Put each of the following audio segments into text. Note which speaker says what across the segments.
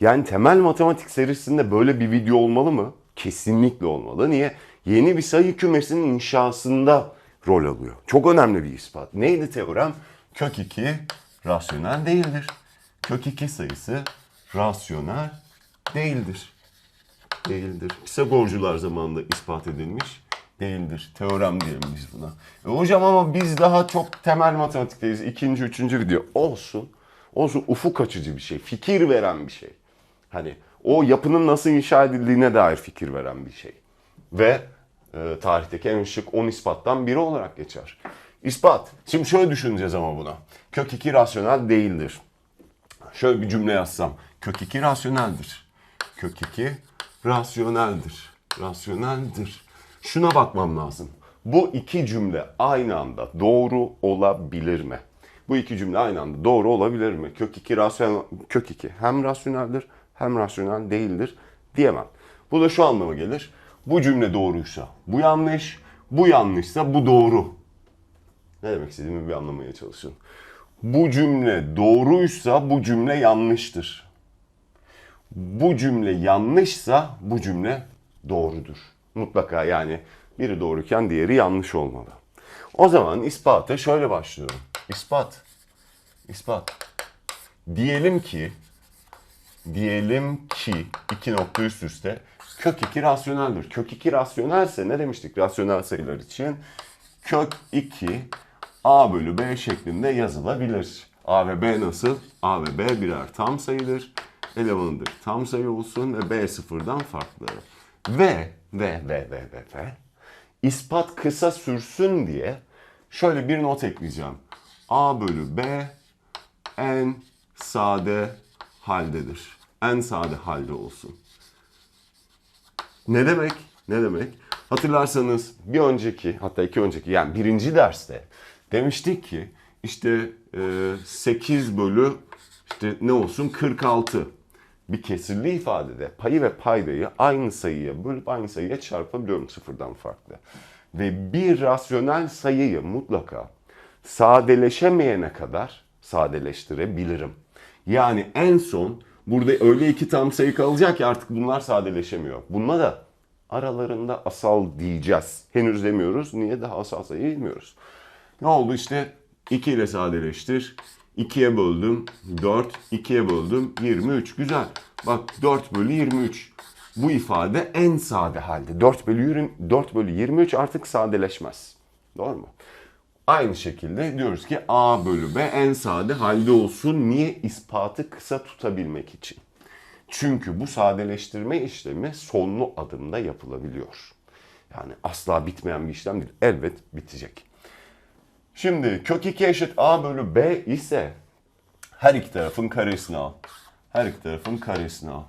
Speaker 1: Yani temel matematik serisinde böyle bir video olmalı mı? Kesinlikle olmalı. Niye? Yeni bir sayı kümesinin inşasında rol alıyor. Çok önemli bir ispat. Neydi teorem? Kök 2 rasyonel değildir. Kök 2 sayısı rasyonel değildir. Değildir. Pisagorcular zamanında ispat edilmiş değildir. Teorem diyelim biz buna. E hocam ama biz daha çok temel matematikteyiz. İkinci, üçüncü video. Olsun. Olsun ufuk açıcı bir şey. Fikir veren bir şey. Hani o yapının nasıl inşa edildiğine dair fikir veren bir şey. Ve e, tarihteki en şık 10 ispattan biri olarak geçer. İspat. Şimdi şöyle düşüneceğiz ama buna. Kök 2 rasyonel değildir. Şöyle bir cümle yazsam. Kök 2 rasyoneldir. Kök 2 rasyoneldir. Rasyoneldir. Şuna bakmam lazım. Bu iki cümle aynı anda doğru olabilir mi? Bu iki cümle aynı anda doğru olabilir mi? Kök 2 rasyonel, kök 2 hem rasyoneldir hem rasyonel değildir diyemem. Bu da şu anlama gelir. Bu cümle doğruysa bu yanlış, bu yanlışsa bu doğru. Ne demek istediğimi bir anlamaya çalışın. Bu cümle doğruysa bu cümle yanlıştır. Bu cümle yanlışsa bu cümle doğrudur. Mutlaka yani biri doğruyken diğeri yanlış olmalı. O zaman ispata şöyle başlıyorum. İspat. İspat. Diyelim ki diyelim ki iki nokta üst üste kök 2 rasyoneldir. Kök 2 rasyonelse ne demiştik rasyonel sayılar için? Kök 2 a bölü b şeklinde yazılabilir. a ve b nasıl? a ve b birer tam sayıdır. Elemanıdır tam sayı olsun ve b sıfırdan farklı. Ve ve ve ve ve ve ispat kısa sürsün diye şöyle bir not ekleyeceğim. a bölü b en sade haldedir. En sade halde olsun. Ne demek? Ne demek? Hatırlarsanız bir önceki hatta iki önceki yani birinci derste demiştik ki işte e, 8 bölü işte ne olsun 46 bir kesirli ifadede payı ve paydayı aynı sayıya bölüp aynı sayıya çarpabiliyorum sıfırdan farklı. Ve bir rasyonel sayıyı mutlaka sadeleşemeyene kadar sadeleştirebilirim. Yani en son burada öyle iki tam sayı kalacak ki artık bunlar sadeleşemiyor. Bununla da aralarında asal diyeceğiz. Henüz demiyoruz. Niye daha asal sayı bilmiyoruz. Ne oldu işte 2 ile sadeleştir. 2'ye böldüm 4, 2'ye böldüm 23. Güzel. Bak 4 bölü 23. Bu ifade en sade halde. 4 bölü, 20, 4 bölü 23 artık sadeleşmez. Doğru mu? Aynı şekilde diyoruz ki A bölü B en sade halde olsun. Niye? İspatı kısa tutabilmek için. Çünkü bu sadeleştirme işlemi sonlu adımda yapılabiliyor. Yani asla bitmeyen bir işlem değil. Elbet bitecek. Şimdi kök 2 eşit A bölü B ise her iki tarafın karesini al. Her iki tarafın karesini al.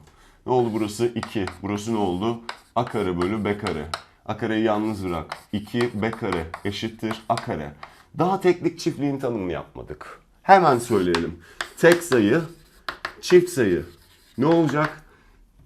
Speaker 1: Ne oldu burası? 2. Burası ne oldu? A kare bölü B kare. A kareyi yalnız bırak. 2 B kare eşittir A kare. Daha teklik çiftliğin tanımını yapmadık. Hemen söyleyelim. Tek sayı, çift sayı. Ne olacak?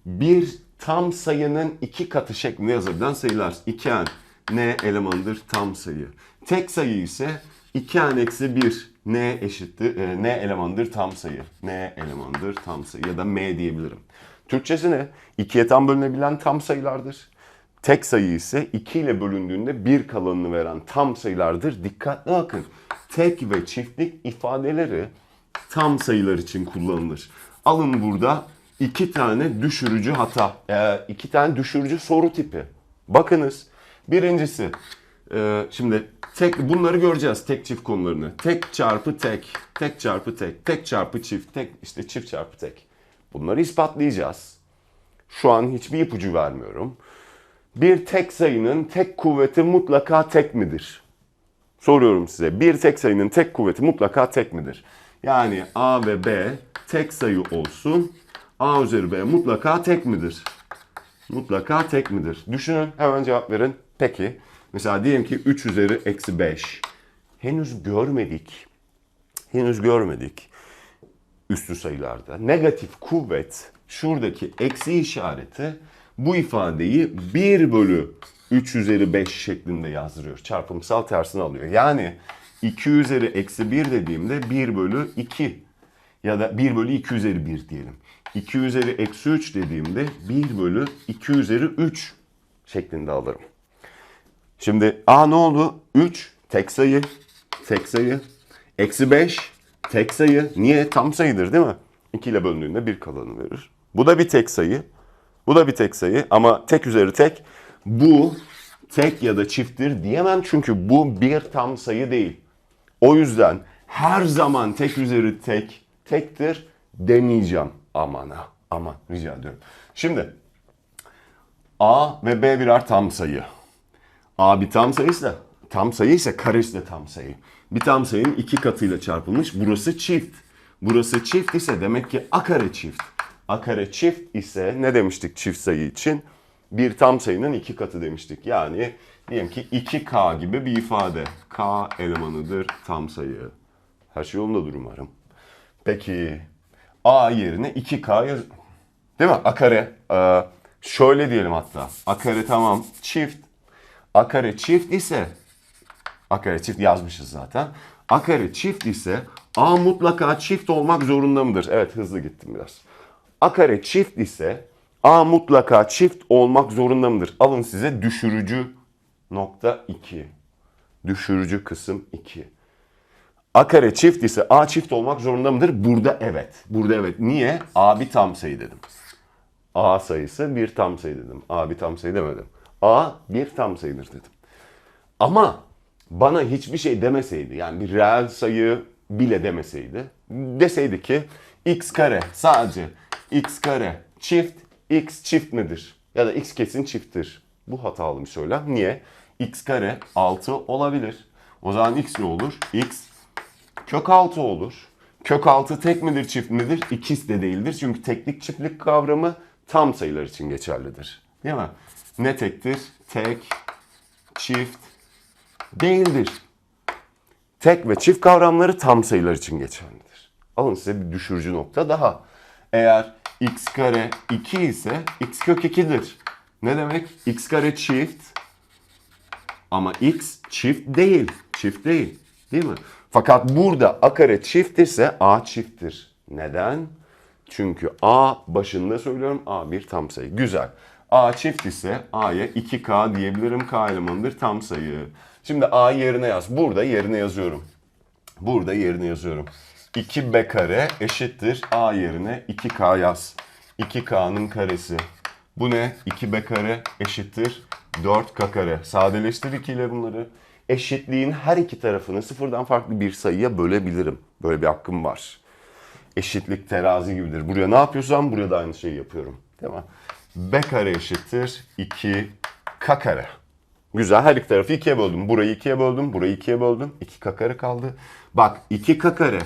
Speaker 1: Bir tam sayının iki katı şeklinde yazılan sayılar. 2n n elemanıdır tam sayı. Tek sayı ise 2n eksi 1 n eşittir e, n elemanıdır tam sayı. n elemanıdır tam sayı ya da m diyebilirim. Türkçesi ne? 2'ye tam bölünebilen tam sayılardır. Tek sayı ise 2 ile bölündüğünde bir kalanını veren tam sayılardır. Dikkatli bakın. Tek ve çiftlik ifadeleri tam sayılar için kullanılır. Alın burada iki tane düşürücü hata, e, iki tane düşürücü soru tipi. Bakınız. Birincisi, e, şimdi tek bunları göreceğiz tek çift konularını. Tek çarpı tek, tek çarpı tek, tek çarpı çift, tek işte çift çarpı tek. Bunları ispatlayacağız. Şu an hiçbir ipucu vermiyorum. Bir tek sayının tek kuvveti mutlaka tek midir? Soruyorum size. Bir tek sayının tek kuvveti mutlaka tek midir? Yani A ve B tek sayı olsun. A üzeri B mutlaka tek midir? Mutlaka tek midir? Düşünün hemen cevap verin. Peki. Mesela diyelim ki 3 üzeri eksi 5. Henüz görmedik. Henüz görmedik üstü sayılarda. Negatif kuvvet şuradaki eksi işareti bu ifadeyi 1 bölü 3 üzeri 5 şeklinde yazdırıyor. Çarpımsal tersini alıyor. Yani 2 üzeri eksi 1 dediğimde 1 bölü 2 ya da 1 bölü 2 üzeri 1 diyelim. 2 üzeri eksi 3 dediğimde 1 bölü 2 üzeri 3 şeklinde alırım. Şimdi a ne oldu? 3 tek sayı, tek sayı. Eksi 5 tek sayı. Niye? Tam sayıdır değil mi? 2 ile bölündüğünde 1 kalanı verir. Bu da bir tek sayı. Bu da bir tek sayı ama tek üzeri tek. Bu tek ya da çifttir diyemem çünkü bu bir tam sayı değil. O yüzden her zaman tek üzeri tek tektir demeyeceğim. Aman ha aman rica ediyorum. Şimdi A ve B birer tam sayı. A bir tam sayıysa, tam sayı ise karesi de tam sayı. Bir tam sayının iki katıyla çarpılmış. Burası çift. Burası çift ise demek ki A kare çift. A kare çift ise ne demiştik çift sayı için? Bir tam sayının iki katı demiştik. Yani diyelim ki 2K gibi bir ifade. K elemanıdır tam sayı. Her şey yolundadır umarım. Peki A yerine 2K yaz... Değil mi? A kare. Ee, şöyle diyelim hatta. A kare tamam çift. A kare çift ise A kare çift yazmışız zaten. A kare çift ise A mutlaka çift olmak zorunda mıdır? Evet hızlı gittim biraz. A kare çift ise A mutlaka çift olmak zorunda mıdır? Alın size düşürücü nokta 2. Düşürücü kısım 2. A kare çift ise A çift olmak zorunda mıdır? Burada evet. Burada evet. Niye? A bir tam sayı dedim. A sayısı bir tam sayı dedim. A bir tam sayı demedim. A bir tam sayıdır dedim. Ama bana hiçbir şey demeseydi yani bir reel sayı bile demeseydi deseydi ki x kare sadece x kare çift x çift midir? Ya da x kesin çifttir. Bu hatalı bir söylem. Niye? x kare 6 olabilir. O zaman x ne olur? x kök 6 olur. Kök 6 tek midir çift midir? İkisi de değildir. Çünkü teklik çiftlik kavramı tam sayılar için geçerlidir. Değil mi? Ne tektir? Tek, çift değildir. Tek ve çift kavramları tam sayılar için geçerlidir. Alın size bir düşürücü nokta daha. Eğer x kare 2 ise x kök 2'dir. Ne demek? x kare çift ama x çift değil. Çift değil. Değil mi? Fakat burada a kare çift ise a çifttir. Neden? Çünkü a başında söylüyorum a bir tam sayı. Güzel. a çift ise a'ya 2k diyebilirim. k elemanıdır tam sayı. Şimdi a yerine yaz. Burada yerine yazıyorum. Burada yerine yazıyorum. 2b kare eşittir a yerine 2k yaz. 2k'nın karesi. Bu ne? 2b kare eşittir 4k kare. Sadeleştir 2 ile bunları. Eşitliğin her iki tarafını sıfırdan farklı bir sayıya bölebilirim. Böyle bir hakkım var. Eşitlik terazi gibidir. Buraya ne yapıyorsam buraya da aynı şeyi yapıyorum. Değil mi? b kare eşittir 2k kare. Güzel her iki tarafı ikiye böldüm. Burayı ikiye böldüm, burayı ikiye böldüm. 2k kare kaldı. Bak 2k kare.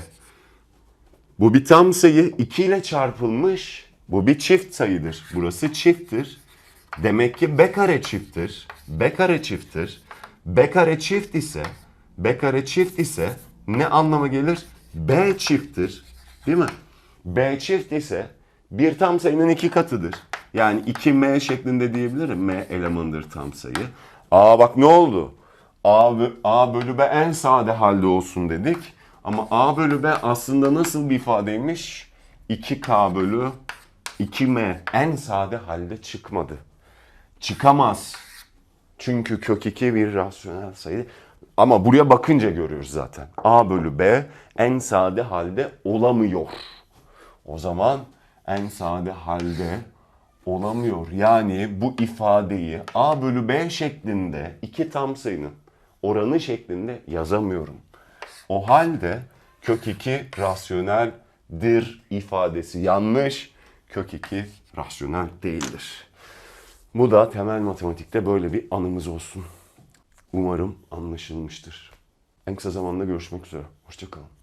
Speaker 1: Bu bir tam sayı 2 ile çarpılmış. Bu bir çift sayıdır. Burası çifttir. Demek ki b kare çifttir. b kare çifttir. b kare çift ise b kare çift ise ne anlama gelir? b çifttir. Değil mi? b çift ise bir tam sayının iki katıdır. Yani 2m şeklinde diyebilirim. m elemanıdır tam sayı. Aa bak ne oldu? A, A bölü B en sade halde olsun dedik. Ama A bölü B aslında nasıl bir ifadeymiş? 2K bölü 2M en sade halde çıkmadı. Çıkamaz. Çünkü kök 2 bir rasyonel sayı. Ama buraya bakınca görüyoruz zaten. A bölü B en sade halde olamıyor. O zaman en sade halde olamıyor. Yani bu ifadeyi A bölü B şeklinde iki tam sayının oranı şeklinde yazamıyorum. O halde kök 2 rasyoneldir ifadesi yanlış. Kök 2 rasyonel değildir. Bu da temel matematikte böyle bir anımız olsun. Umarım anlaşılmıştır. En kısa zamanda görüşmek üzere. Hoşçakalın.